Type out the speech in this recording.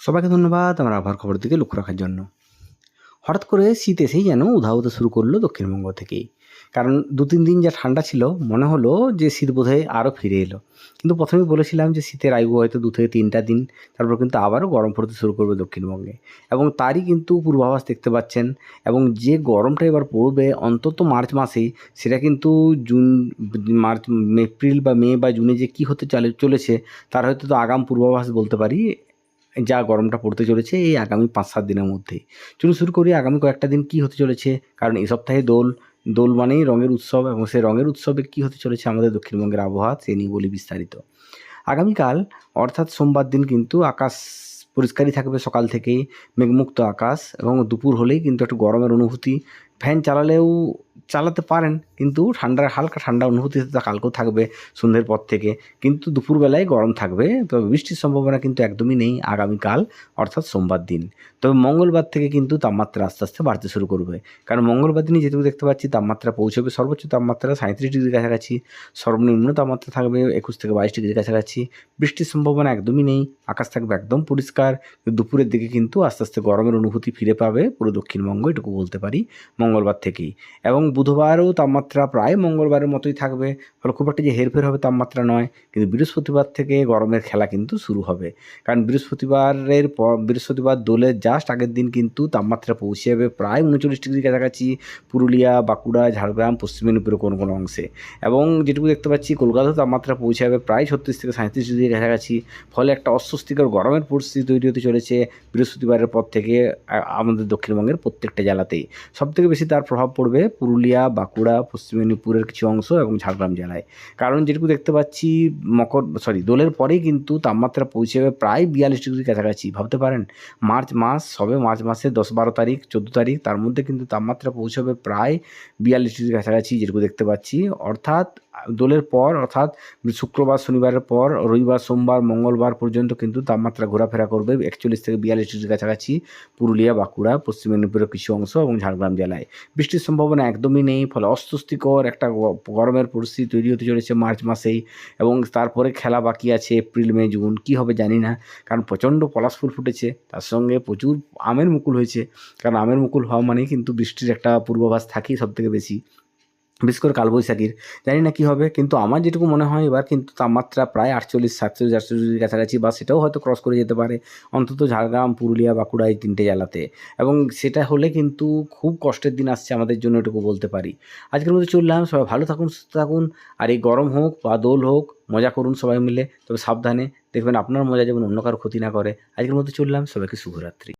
সবাইকে ধন্যবাদ আমার আবহাওয়ার খবর দিকে লক্ষ্য রাখার জন্য। হঠাৎ করে শীত এসেই যেন উধা হতে শুরু করল দক্ষিণবঙ্গ থেকেই। কারণ দু তিন দিন যা ঠান্ডা ছিল, মনে হলো যে শীত বোধহয় আরও ফিরে এলো। কিন্তু প্রথমেই বলেছিলাম যে শীতের আয়ু হয়তো দু থেকে তিনটা দিন, তারপর কিন্তু আবারও গরম পড়তে শুরু করবে দক্ষিণবঙ্গে। এবং তারই কিন্তু পূর্বাভাস দেখতে পাচ্ছেন এবং যে গরমটা এবার পড়বে অন্তত মার্চ মাসেই, সেটা কিন্তু জুন, মার্চ, এপ্রিল বা মে বা জুনে যে কী হতে চলে, চলেছে, তার হয়তো তো আগাম পূর্বাভাস বলতে পারি যা গরমটা পড়তে চলেছে এই আগামী পাঁচ সাত দিনের মধ্যেই চলুন শুরু করি, আগামী কয়েকটা দিন কী হতে চলেছে? কারণ এই সপ্তাহে দোল দোল মানেই রঙের উৎসব এবং সেই রঙের উৎসবে কী হতে চলেছে আমাদের দক্ষিণবঙ্গের আবহাওয়া, সে নিয়ে বলি বিস্তারিত। আগামীকাল, অর্থাৎ সোমবার দিন কিন্তু আকাশ পরিষ্কারই থাকবে সকাল থেকেই, মেঘমুক্ত আকাশ এবং দুপুর হলেই কিন্তু একটু গরমের অনুভূতি ফ্যান চালালেও চালাতে পারেন, কিন্তু ঠান্ডার, হালকা ঠান্ডা অনুভূতি তা কালকেও থাকবে সন্ধ্যের পর থেকে। কিন্তু দুপুরবেলায় গরম থাকবে, তবে বৃষ্টির সম্ভাবনা কিন্তু একদমই নেই আগামীকাল, অর্থাৎ সোমবার দিন। তবে মঙ্গলবার থেকে কিন্তু তাপমাত্রা আস্তে আস্তে বাড়তে শুরু করবে। কারণ মঙ্গলবার দিনই যেটুকু দেখতে পাচ্ছি, তাপমাত্রা পৌঁছবে, সর্বোচ্চ তাপমাত্রা সাঁত্রিশ ডিগ্রি কাছাকাছি, সর্বনিম্ন তাপমাত্রা থাকবে একুশ থেকে বাইশ ডিগ্রি কাছাকাছি। বৃষ্টির সম্ভাবনা একদমই নেই, আকাশ থাকবে একদম পরিষ্কার দুপুরের দিকে কিন্তু আস্তে আস্তে গরমের অনুভূতি ফিরে পাবে, পুরো দক্ষিণবঙ্গ এটুকু বলতে পারি। মঙ্গলবার থেকেই। এবং বুধবারও তাপমাত্রা প্রায় মঙ্গলবারের মতোই থাকবে। ফলে খুব একটা যে হেরফের হবে তাপমাত্রা নয়, কিন্তু বৃহস্পতিবার থেকে গরমের খেলা কিন্তু শুরু হবে। কারণ বৃহস্পতিবারের পর বৃহস্পতিবার দোলের জাস্ট আগের দিন কিন্তু তাপমাত্রা পৌঁছে যাবে প্রায় উনচল্লিশ ডিগ্রি কাছাকাছি পুরুলিয়া, বাঁকুড়া, ঝাড়গ্রাম, পশ্চিম মেদিনীপুরের কোনো কোনো অংশে। এবং যেটুকু দেখতে পাচ্ছি কলকাতাও তাপমাত্রা পৌঁছে যাবে প্রায় ছত্রিশ থেকে সাঁত্রিশ ডিগ্রি কাছাকাছি। ফলে একটা অস্বস্তিকর গরমের পরিস্থিতি তৈরি হতে চলেছে বৃহস্পতিবারের পর থেকে আমাদের দক্ষিণবঙ্গের প্রত্যেকটা জেলাতেই। সবথেকে বেশি তার প্রভাব পড়বে পুরুলিয়া, বাঁকুড়া, পশ্চিম মেদিনীপুরের কিছু অংশ এবং ঝাড়গ্রাম জেলায়। কারণ যেটুকু দেখতে পাচ্ছি, মকর সরি দোলের পরেই কিন্তু তাপমাত্রা পৌঁছে যাবে প্রায় বিয়াল্লিশ ডিগ্রি কাছাকাছি। ভাবতে পারেন, মার্চ মাস সবে মার্চ মাসে দশ বারো তারিখ, চোদ্দ তারিখ, তার মধ্যে কিন্তু তাপমাত্রা পৌঁছবে প্রায় বিয়াল্লিশ ডিগ্রি কাছাকাছি যেটুকু দেখতে পাচ্ছি। অর্থাৎ দোলের পর, অর্থাৎ শুক্রবার, শনিবারের পর, রবিবার, সোমবার, মঙ্গলবার পর্যন্ত কিন্তু তাপমাত্রা ঘোরাফেরা করবে একচল্লিশ থেকে বিয়াল্লিশ ডিগ্রি কাছাকাছি পুরুলিয়া, বাঁকুড়া, পশ্চিম মেদিনীপুরের কিছু অংশ এবং ঝাড়গ্রাম জেলায়। বৃষ্টির সম্ভাবনা একদমই নেই, ফলে অস্বস্তিকর একটা গরমের পরিস্থিতি তৈরি হতে চলেছে মার্চ মাসেই এবং তারপরে খেলা বাকি আছে এপ্রিল, মে, জুন, কী হবে জানি না, কারণ প্রচণ্ড পলাশ ফুল ফুটেছে, তার সঙ্গে প্রচুর আমের মুকুল হয়েছে, কারণ আমের মুকুল হওয়া মানেই কিন্তু বৃষ্টির একটা পূর্বাভাস থাকেই সবথেকে বেশি। বিশেষ করে কালবৈশাখীর। জানি না কী হবে, কিন্তু আমার যেটুকু মনে হয় এবার কিন্তু তাপমাত্রা প্রায় আটচল্লিশ, সাতচল্লিশ, আটচল্লিশ ডিগ্রির কাছাকাছি বা সেটাও হয়তো ক্রস করে যেতে পারে, অন্তত ঝাড়গ্রাম, পুরুলিয়া, বাঁকুড়া এই তিনটে জেলাতে। এবং সেটা হলে কিন্তু খুব কষ্টের দিন আসছে আমাদের জন্য এটুকু বলতে পারি। আজকের মধ্যে চললাম, সবাই ভালো থাকুন, সুস্থ থাকুন, আর এই গরম হোক বা দোল হোক, মজা করুন সবাই মিলে, তবে সাবধানে দেখবেন আপনার মজা যেমন অন্য কারও ক্ষতি না করে। আজকের মধ্যে চললাম, সবাইকে শুভরাত্রি।